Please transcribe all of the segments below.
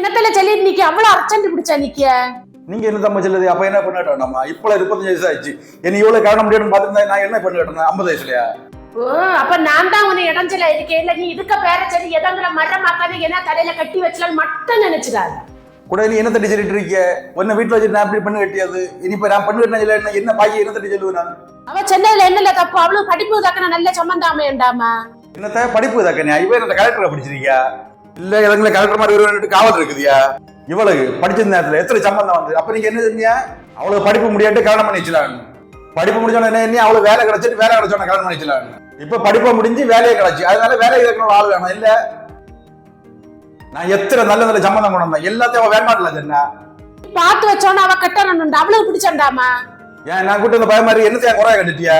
என்னத்துல சொல்லிட்டு நிக்க அவ்வளவு அர்ச்சண்ட் பிடிச்சா நிக்க நீங்க என்ன தம்ம சொல்லுது அப்ப என்ன பண்ணிட்டோம் நம்ம? இப்ப இருபத்தஞ்சு வயசு ஆயிடுச்சு. என்ன இவ்வளவு காரணம் முடியும்னு பார்த்துருந்தா நான் என்ன பண்ணிட்டேன் ஐம்பது வயசுலயா? ஓ அப்ப நான் தான் உன்னை இடைஞ்சல இருக்கேன். இல்ல நீ இதுக்க பேர சரி எதங்கிற மரமாக்காத என்ன தலையில கட்டி வச்சலான்னு மட்டும் நினைச்சிடாத. கூட நீ என்ன தட்டி சொல்லிட்டு இருக்க உன்ன வீட்டுல வச்சுட்டு நான் எப்படி பண்ணு கட்டியாது? இனி இப்ப நான் பண்ணு கட்டினா என்ன என்ன பாக்கி என்ன தட்டி சொல்லுவேன் நான்? அவ சென்னையில என்னல தப்பு? அவளும் படிப்பு தக்கன நல்ல சம்பந்தம் அமையண்டாமா என்னத்த? படிப்பு தாக்கனியா இவன் என்ன கலெக்டரை படிச்சிருக்கியா? இல்ல எதுங்களை கலெக்டர் மாதிரி ஒரு காவல் இருக்குதியா? இவளுக்கு படிச்ச நேரத்துல எத்தனை சம்பந்தம் வந்து அப்ப நீங்க என்ன செஞ்சீங்க? அவளுக்கு படிப்பு முடியாட்டு கல்யாணம் பண்ணி வச்சுலாங்க படிப்பு முடிஞ்சோட என்ன என்ன அவளுக்கு வேலை கிடைச்சிட்டு வேலை கிடைச்சோட கல்யாணம் பண்ணி வச்சுலாங்க இப்ப படிப்பை முடிஞ்சு வேலையை கிடைச்சு. அதனால வேலையை இருக்கணும் ஆள் வேணும் இல்ல? நான் எத்தனை நல்ல நல்ல சம்பந்தம் கொண்டு வந்தேன். எல்லாத்தையும் அவன் வேண்டாம்ல சொன்னா. பார்த்து வச்சோன்னு அவ கட்டணும் அவளுக்கு பிடிச்சண்டாமா ஏன் நான் கூட்டு வந்த பய மாதிரி என்னத்தையா குறைய கட்டிட்டியா?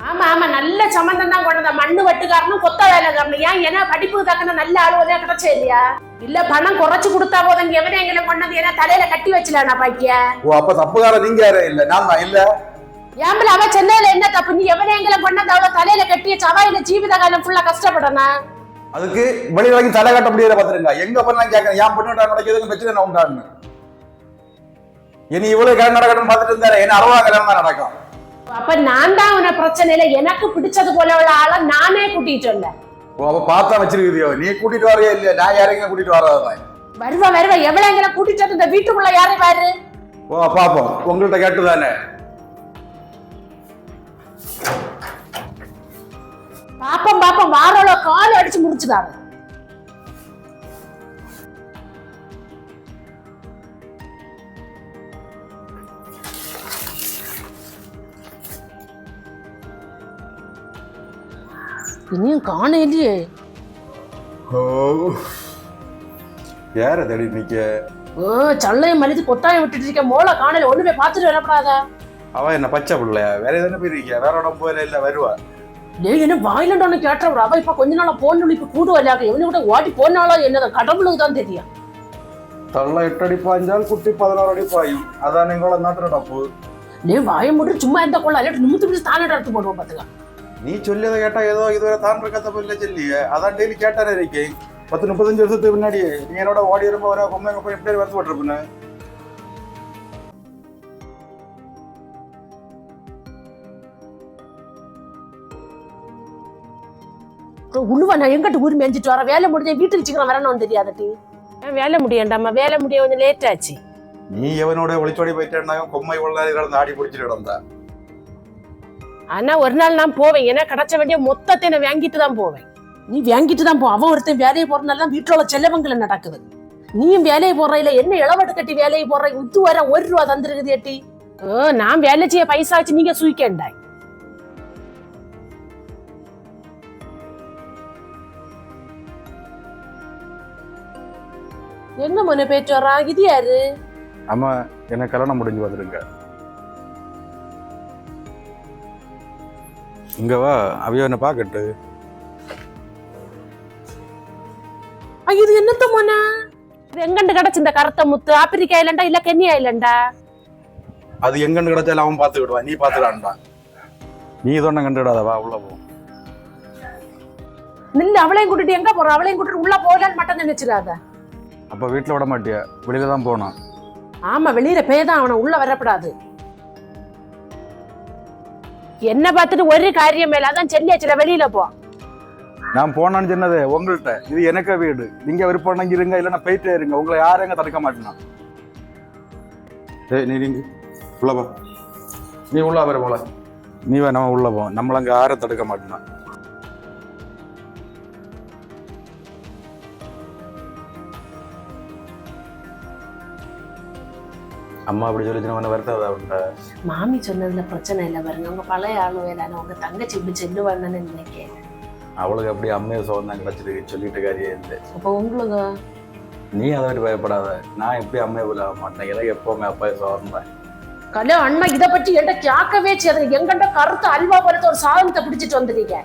ஆமா ஆமா நல்ல சம்பந்தம் தான் கொண்டு வந்த மண்ணு வெட்டுக்காரனும் கொத்த வேலைக்காரனும். ஏன்? ஏன்னா படிப்பு தக்கன நல்ல ஆளுவதே கிடைச்சே இல்லையா? இல்ல பணம் குறைச்சு கொடுத்தா போதும். எவனை எங்களை கொண்டது ஏன்னா தலையில கட்டி வச்சலானா பாக்கிய? ஓ அப்ப தப்புக்கார நீங்க யாரும் இல்ல. நான் தான் இல்ல. ஏம்பல அவ சென்னையில என்ன தப்பு? நீ எவனை எங்களை கொண்டது அவள தலையில கட்டிய சவாயில ஜீவித காலம் ஃபுல்லா கஷ்டப்படணும் அதுக்கு வெளி வரைக்கும் தலை கட்ட முடியாத பாத்துருங்க எங்க பண்ணலாம் கேட்கறேன் ஏன் பண்ணி நடக்குதுன்னு பிரச்சனை நான் உண்டான்னு? இனி இவ்வளவு கல்யாணம் நடக்கணும்னு பார்த்துட்டு இருந்தாரு. என்ன அறுபதாம் கல்யாணம் தான் நடக்கும். அப்ப நான் தான் உன பிரச்சனையில எனக்கு பிடிச்சது போல உள்ள ஆளை நானே கூட்டிட்டு வந்தேன். ஓ அப்ப பார்த்தா வச்சிருக்கிறியோ? நீ கூட்டிட்டு வரையா இல்லையா? நான் யாரையும் கூட்டிட்டு வராதான் வருவ வருவ. எவ்வளவு எங்களை கூட்டிட்டு வந்து இந்த வீட்டுக்குள்ள யாரை பாரு? ஓ பாப்போம். உங்கள்கிட்ட கேட்டு தானே பாப்பம் பாப்பம். வாரோட கால் அடிச்சு முடிச்சுதாங்க இனியும் காண இல்லையே ஓ யார தேடி நிக்க ஓ சல்லையும் மலித்து கொட்டாயம் விட்டுட்டு இருக்க மோளை காணல ஒண்ணு போய் பார்த்துட்டு வரப்படாதா அவ என்ன பச்சை பிள்ளையா வேற எதுன்னு போயிருக்கியா வேற இடம் போயில இல்ல வருவா டேய் என்ன வாயிலண்ட் ஒண்ணு கேட்டவர் அவ இப்ப கொஞ்ச நாளா போன் இப்ப கூடுவல்லாக எவனு கூட ஓடி போனாலோ என்னது கடவுளுக்கு தான் தெரியும் தள்ள எட்டு அடி பாய்ஞ்சால் குட்டி பதினாறு அடி பாயும் அதான் எங்களோட நாட்டு நடப்பு டேய் வாய மட்டும் சும்மா இருந்த கொள்ள இல்லாட்டி நிமித்து பிடிச்சி தானே எடுத்து நீ சொல்லியதை கேட்டா ஏதோ இதுவரை தான் இருக்க இல்ல சொல்லியே. அதான் டெய்லி கேட்டாரே இருக்கேன் பத்து முப்பத்தஞ்சு வருஷத்துக்கு முன்னாடி நீ என்னோட ஓடி இரும்ப வர பொம்மை போய் எப்படி வருத்து போட்டிருப்பேன்னு? உழுவ நான் எங்கிட்ட ஊர் மேய்ஞ்சிட்டு வர? வேலை முடிஞ்ச வீட்டுக்கு சீக்கிரம் வரணும்னு தெரியாதட்டி. ஏன் வேலை முடியண்டாமா வேலை முடிய கொஞ்சம் லேட் ஆச்சு. நீ எவனோட ஒளிச்சோடி போயிட்டேன்னா கொம்மை உள்ள கிடந்து ஆடி பிடிச்சிட்டு கிடந்தா. ஆனா ஒரு நாள் நான் போவேன். ஏன்னா கிடைச்ச வேண்டிய மொத்தத்தை நான் வாங்கிட்டு தான் போவேன். நீ வாங்கிட்டு தான் போ. அவன் ஒருத்தன் வேலையை போறதுனால தான் வீட்டுல உள்ள செல்லவங்களை நடக்குது. நீயும் வேலையை போடுற இல்ல என்ன இளவட்டு கட்டி வேலையை போடுற? இது வர ஒரு ரூபா தந்துருக்குது ஏட்டி ஓ நான் வேலை செய்ய பைசா வச்சு நீங்க சூய்க்கண்டாய். எங்க முன்ன போயிட்டு வரா இது யாரு? ஆமா என்ன கல்யாணம் முடிஞ்சு வந்துருங்க. இங்க வா அவையோ என்ன பாக்கட்டு இது என்னத்த மோனா? இது எங்கண்டு கிடைச்சு இந்த கருத்த முத்து? ஆப்பிரிக்கா ஐலண்டா இல்ல கென்யா ஐலண்டா அது எங்கன்னு கிடைச்சாலும் அவன் பாத்துக்கிடுவான் நீ பாத்துக்கான்டா நீ இதொன்ன கண்டுடாத வா உள்ள போ. நில்லு அவளையும் கூட்டிட்டு எங்க போறோம் அவளையும் கூட்டிட்டு உள்ள போகலான்னு மட்டும் நினைச்சிடாத. அப்ப வீட்டுல விட மாட்டியா? வெளியில தான் போனோம் ஆமா வெளியில பேதான் அவனை உள்ள வரப்படாது. என்ன பார்த்துட்டு ஒரு காரியம் மேல அதான் செல்லியாச்சுல வெளியில போ. நான் போனான்னு சொன்னது உங்கள்கிட்ட. இது எனக்கு வீடு. நீங்க விருப்பம் இருங்க இல்லைன்னா போயிட்டே இருங்க. உங்களை யாரும் எங்க தடுக்க மாட்டேனா ஏய் நீ நீங்க உள்ள போ நீ உள்ள வர போல. நீ வே நம்ம உள்ள போ. நம்மள அங்க யாரும் தடுக்க மாட்டேனா அம்மா அப்படி சொல்லிச்சு நம்ம வருத்தம் உண்டா மாமி சொன்னதுல பிரச்சனை இல்லை பாருங்க. உங்க பழைய ஆளு வேலை உங்க தங்கச்சி இப்படி செல்லுவாங்கன்னு நினைக்கிறேன் அவளுக்கு அப்படி அம்மையை சோதனை கிடைச்சிருக்கு சொல்லிட்டு காரியம் இல்லை அப்போ உங்களுக்கு? நீ அதை விட்டு பயப்படாத. நான் எப்படி அம்மையை போல ஆக மாட்டேன்? எனக்கு எப்பவுமே அப்பா சோதனை கல்யாணம் அண்ணா இதை பற்றி என்கிட்ட கேட்கவே செய்யாது எங்கிட்ட கருத்து அல்வா போலத்த ஒரு சாதனத்தை பிடிச்சிட்டு வந்துட்டீங்க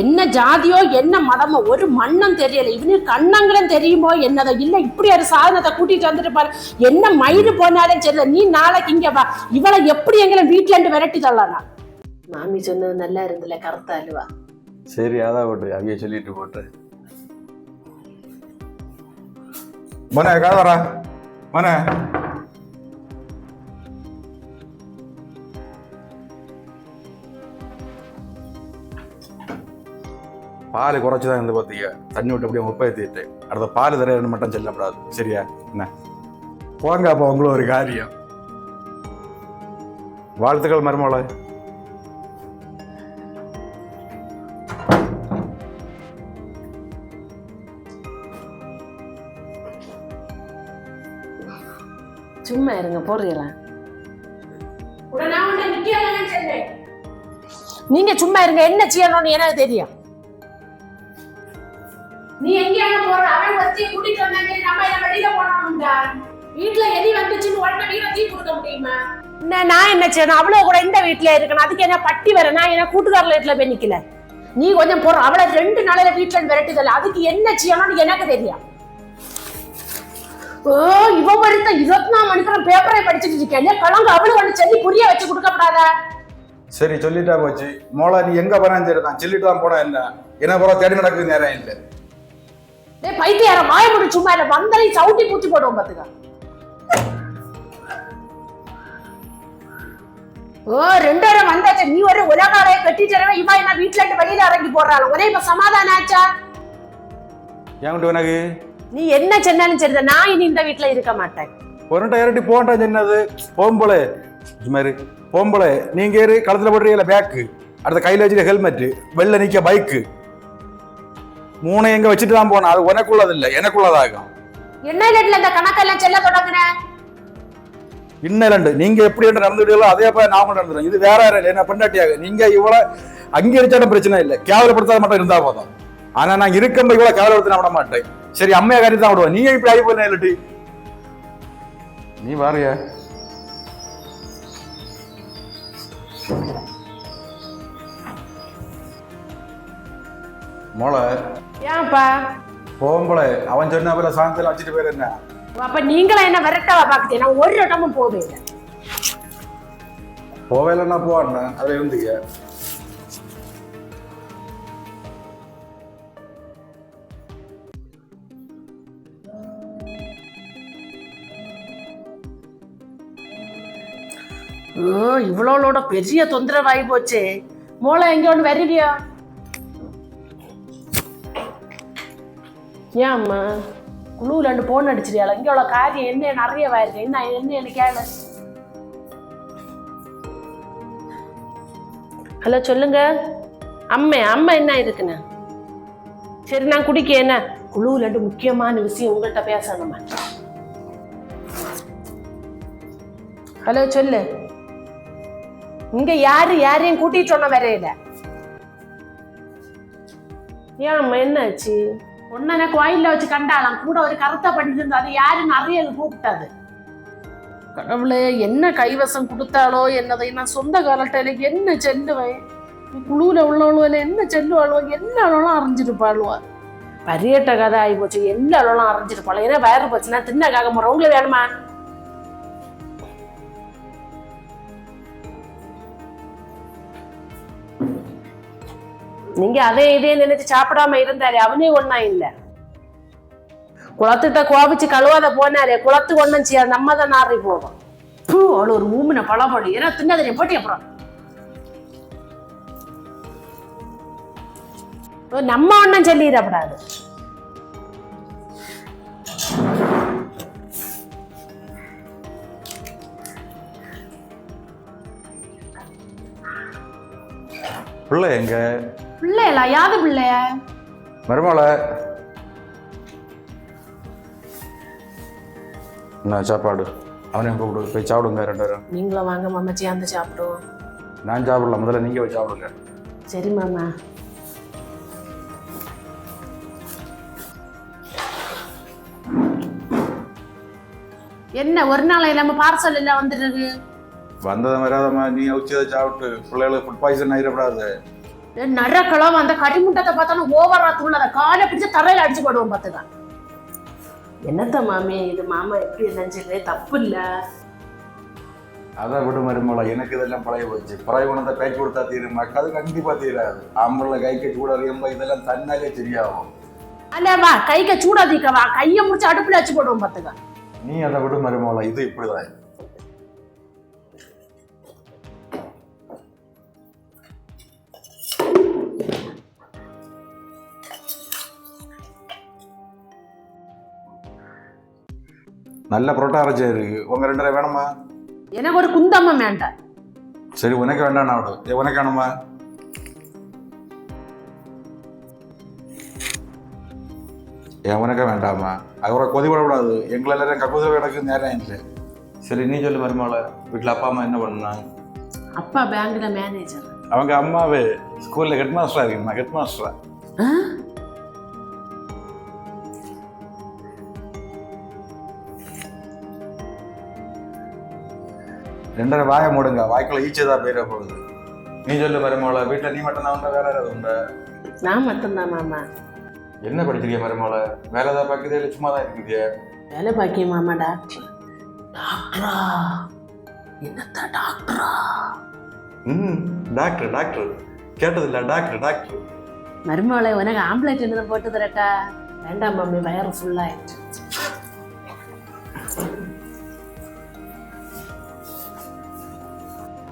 என்ன ஜாதியோ என்ன மதமோ ஒரு மண்ணம் தெரியல. இவனு கண்ணங்களும் தெரியுமோ என்னதோ? இல்லை இப்படி ஒரு சாதனத்தை கூட்டிட்டு வந்துட்டு பாரு. என்ன மயிறு போனாலும் தெரியல. நீ நாளைக்கு இங்கே வா. இவளை எப்படி எங்களை வீட்டில இருந்து விரட்டி தள்ளலாம் மாமி சொன்னது நல்லா இருந்துல கருத்த அல்வா. சரி அதான் போட்டு அவைய சொல்லிட்டு போட்டு. மன காதரா மன. பால் குறைச்சி தான் இருந்து பார்த்தீங்க தண்ணி விட்டு அப்படியே முப்பை ஏற்றிட்டு அடுத்த பால் தரையில மட்டும் செல்லப்படாது. சரியா? என்ன? போங்க அப்போ உங்களும் ஒரு காரியம். வாழ்த்துக்கள் மருமலை சும்மா இருங்க போடுறீங்களா? நீங்க சும்மா இருங்க என்ன செய்யணும்னு எனக்கு தெரியும். நீ எங்கேயான போற? அவன் வச்சு கூட்டிட்டு வந்தாங்க நம்ம என்ன வெளியில போனோம்டா வீட்டுல எதி வந்துச்சுன்னு உடனே வீட தீ கொடுக்க முடியுமா? என்ன நான் என்ன செய்யணும்? அவ்வளவு கூட இந்த வீட்டுல இருக்கணும். அதுக்கு என்ன பட்டி வர நான் என்ன கூட்டுக்காரல வீட்டுல போய் நிக்கல. நீ கொஞ்சம் போற. அவளை ரெண்டு நாளையில வீட்டுல இருந்து விரட்டுதல்ல அதுக்கு என்ன செய்யணும்னு எனக்கு தெரியும். ஓ இவ வருத்த இருபத்தி நாலு மணிக்கு பேப்பரை படிச்சுட்டு இருக்கேன் கலங்க? அவளு ஒண்ணு சொல்லி புரிய வச்சு கொடுக்கப்படாதா? சரி சொல்லிட்டா போச்சு. மோளா நீ எங்க போனாலும் சரி தான் சொல்லிட்டு தான் போனா என்ன? என்ன போற தேடி நடக்குது நேரம் இல்லை. டேய் பைத்தியார மாய முடி சும்மா இல்ல வந்தரை சவுட்டி பூச்சி போடுவோம் பாத்துக்க. ஓ ரெண்டு பேரும் வந்தாச்சு. நீ ஒரு உலகாரைய கட்டிட்டு இவா என்ன வீட்டுல இருந்து வெளியில இறங்கி போடுறாள் ஒரே இப்ப சமாதானம் ஆச்சா? என்கிட்ட உனக்கு நீ என்ன சொன்னாலும் சரிதான். நான் இனி இந்த வீட்டுல இருக்க மாட்டேன். பொருட்டை இரட்டி போன்றா சொன்னது போம்பளை சுமாரு போம்பளை நீங்க ஏறு களத்துல போடுறீங்களா பேக்கு அடுத்த கையில வச்சுட்டு ஹெல்மெட் வெளில நிக்க பைக்கு மூணை எங்க வச்சுட்டு தான் போனேன் அது உனக்குள்ளது இல்லை எனக்குள்ளதாகும். என்ன கேட்டுல இந்த கணக்கெல்லாம் செல்ல தொடங்குறேன் இன்னலண்டு நீங்க எப்படி என்று நடந்துட்டீங்களோ அதே போல நாம நடந்துடும் இது வேற யாரும் இல்லை என்ன பெண்டாட்டியாக? நீங்க இவ்வளவு அங்கீகரிச்சாலும் பிரச்சனை இல்லை. கேவலப்படுத்தாத மட்டும் இருந்தா போதும். ஆனா நான் இருக்கும்போது இவ்வளவு கேவலப்படுத்த விட மாட்டேன். சரி அம்மையா காரியத்தை தான் விடுவேன் நீங்க இப்படி ஆகி போன இல்லட்டி? நீ வாரிய. மோளை. ஏன்ப்பா போம்பளை. அவன் சொன்ன போல சாயந்தரம் வச்சுட்டு போயிரு என்ன? அப்ப நீங்களும் என்ன விரட்டவா பாக்குறீங்க நான் ஒரு இடமும் போவே இல்லை. போவேலன்னா போவாண்ணா அதுல இருந்துக்க. இவ்வளோட பெரிய தொந்தரவாகி போச்சே. மூளை எங்க ஒன்று வருவியா? ஏம்மா? குழுவில் ரெண்டு போன் அடிச்சிருக்கியால இங்கே உள்ள காரியம் என்ன? நிறைய வாயிருக்கு. என்ன என்ன என்ன கேளு. ஹலோ சொல்லுங்க. அம்மே அம்மா என்ன இருக்குன்னு சரி நான் குடிக்க என்ன குழுவில் ரெண்டு முக்கியமான விஷயம் உங்கள்கிட்ட பேசணுமா? ஹலோ சொல்லு. இங்க யாரு யாரையும் கூட்டிட்டு சொன்ன வரையில ஏன் அம்மா என்னாச்சு? ஒன்னு எனக்கு வச்சு கண்டாலாம். கூட ஒரு கருத்தை பண்ணிட்டு இருந்தா அது யாருன்னு அறிய கூப்பிட்டாது. கடவுளே என்ன கைவசம் கொடுத்தாலோ என்னதை நான் சொந்த காலட்டையில என்ன செல்லுவேன் குழுவில் உள்ளவளும் என்ன செல்லுவாளோ எல்லாரும் அறிஞ்சிருப்பாளுவா பரியட்ட கதை ஆகி போச்சு. எல்லாரும் அறிஞ்சிருப்பாள்? ஏன்னா வயறு போச்சுன்னா தின்னக்காக போறோம். உங்களுக்கு வேணுமா? நீங்க அதே இதே நினைச்சு சாப்பிடாம இருந்தாரு அவனே ஒண்ணா இல்ல. குளத்துட்ட கோபிச்சு கழுவாத போனாரு குளத்து ஒண்ணும் செய்யாது நம்ம தான் நாரி போவோம். பூ அவளு ஒரு மூமின பழப்படி ஏன்னா தின்னதை போட்டி அப்புறம் நம்ம ஒண்ணும் சொல்லிடப்படாது. பிள்ளை எங்க? பிள்ளைகளா யாது பிள்ளைய? மருமலை என்ன சாப்பாடு. அவனையும் கூப்பிடு. போய் சாப்பிடுங்க ரெண்டு பேரும். நீங்களும் வாங்க மாமா சேர்ந்து சாப்பிடுவோம். நான் சாப்பிடல. முதல்ல நீங்க போய் சாப்பிடுங்க. சரி மாமா. என்ன ஒரு நாள் இல்லாம பார்சல் எல்லாம் வந்துருக்கு வந்ததை வராதம்மா. நீ உச்சதை சாப்பிட்டு. பிள்ளைகளுக்கு ஃபுட் பாய்சன் ஆகிடக்கூடாது நரக்கலாம் அந்த கரிமுட்டத்தை பார்த்தாலும் ஓவரா துள்ளத காலை பிடிச்சு தரையில அடிச்சு போடுவோம் பாத்துக்க என்னத்த மாமி இது மாமா எப்படி நினைச்சது தப்பு இல்ல. அதை விட மருமலை எனக்கு இதெல்லாம் பழைய போச்சு. பழைய குணத்தை கை கொடுத்தா தீருமா. அது கண்டிப்பா தீராது. ஆம்பளை கை கட்டி கூட அறியும்போ இதெல்லாம் தன்னாலே சரியாகும். அல்ல வா கைக்க சூடாதீக்க வா கைய முடிச்சு அடுப்புல வச்சு போடுவோம் பாத்துக்க நீ அதை விட மருமகளா இது இப்படிதான். நல்ல புரோட்டா அரைச்சி இருக்கு உங்க ரெண்டரை வேணுமா? எனக்கு ஒரு குந்தம்மம் வேண்டாம் சரி உனக்கு வேண்டாம் நான் விடு. உனக்கு வேணுமா? ஏன் உனக்கு வேண்டாமா? அவரை கொதி விடக்கூடாது. எங்களை எல்லாரும் கக்குதில் எனக்கு நேரம் இல்லை சரி நீ சொல்லு மருமகள. வீட்டில் அப்பா அம்மா என்ன பண்ணாங்க அப்பா பேங்க்ல மேனேஜர் அவங்க அம்மாவே ஸ்கூல்ல ஹெட் மாஸ்டரா இருக்கீங்க ஹெட் மாஸ்டரா ரெண்டரை வாயை மூடுங்க. வாய்க்குள்ள ஈச்சதா போயிட போகுது. நீ சொல்லு மருமகள வீட்டில் நீ மட்டும் தான் உண்டா வேற யாராவது உண்டா? நான் மட்டும்தான் மாமா. என்ன படிச்சிருக்கிய மருமகள? வேலை ஏதாவது பார்க்குதே இல்லை சும்மா தான் இருக்குதியே வேலை பாக்கிய மாமா டாக்டர். டாக்டரா? என்னத்த டாக்டரா? ம் டாக்டர் டாக்டர். கேட்டதில்ல டாக்டர் டாக்டர். மருமகளை உனக்கு ஆம்பளைட் என்ன போட்டு தரட்டா. வேண்டாம் மம்மி வயறு ஃபுல்லாயிடுச்சு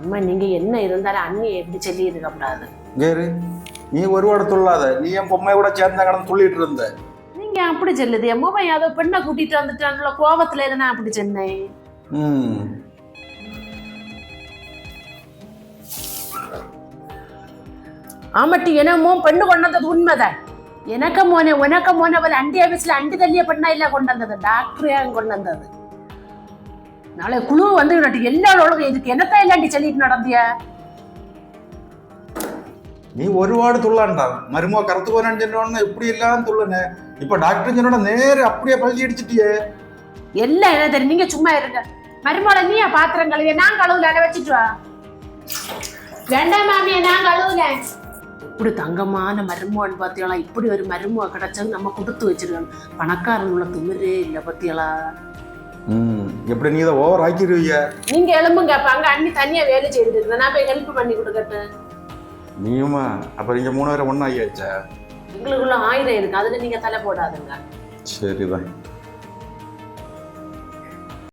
அம்மா நீங்க என்ன இருந்தாலும் அண்ணியை எப்படி சொல்லி இருக்க கூடாது நீ ஒரு வாட துள்ளாத நீ என் பொம்மை கூட சேர்ந்த கடந்து துள்ளிட்டு இருந்த. நீங்க அப்படி சொல்லுது. என் மொபைல் ஏதோ பெண்ணை கூட்டிட்டு வந்துட்டான்ல கோவத்துல எதுனா அப்படி சொன்னேன். ம். ஆமாட்டி என்னமோ பெண்ணு கொண்டு வந்தது உண்மைதான் எனக்கு மோனே உனக்கு மோனே அவள் அண்டி ஆபீஸ்ல அண்டி தள்ளிய பெண்ணா இல்ல கொண்டு வந்தது? டாக்டரே கொண்டு வந்தது? நாளை குழு வந்து எல்லாரோட இதுக்கு என்னத்தான் இல்லாண்டி சொல்லிட்டு நடந்திய? நீ ஒரு வாடு துள்ளான்டா மருமக கருத்து போனான்னு சொன்னோன்னு இப்படி எல்லாம் துள்ளுனே. இப்ப டாக்டர் சொன்னோட நேர அப்படியே பழகி அடிச்சிட்டியே. எல்லாம் என்ன தெரியும்? நீங்க சும்மா இருங்க. மருமகளை நீயா பாத்திரம் கழுவிய? நான் கழுவுல அதை வச்சுட்டு வா. வேண்டாம் மாமியா நான் கழுவுல. இப்படி தங்கமான மருமகன் பாத்தியாளா? இப்படி ஒரு மருமக கிடைச்சது நம்ம கொடுத்து வச்சிருக்கோம் பணக்காரங்கள திமிரே இல்ல ம் எப்படி நீ இதை ஓவர் ஆக்கிடுவீங்க? நீங்க எழும்புங்க. அப்ப அங்க அண்ணி தனியா வேலை செய்துட்டு நான் போய் ஹெல்ப் பண்ணி கொடுக்கட்டேன் நீயுமா? அப்ப நீங்க மூணு பேரும் ஒண்ணா ஆகியாச்சா எங்களுக்குள்ள ஆயிரம் இருக்கு. அதுல நீங்க தலை போடாதுங்க. சரிதான்.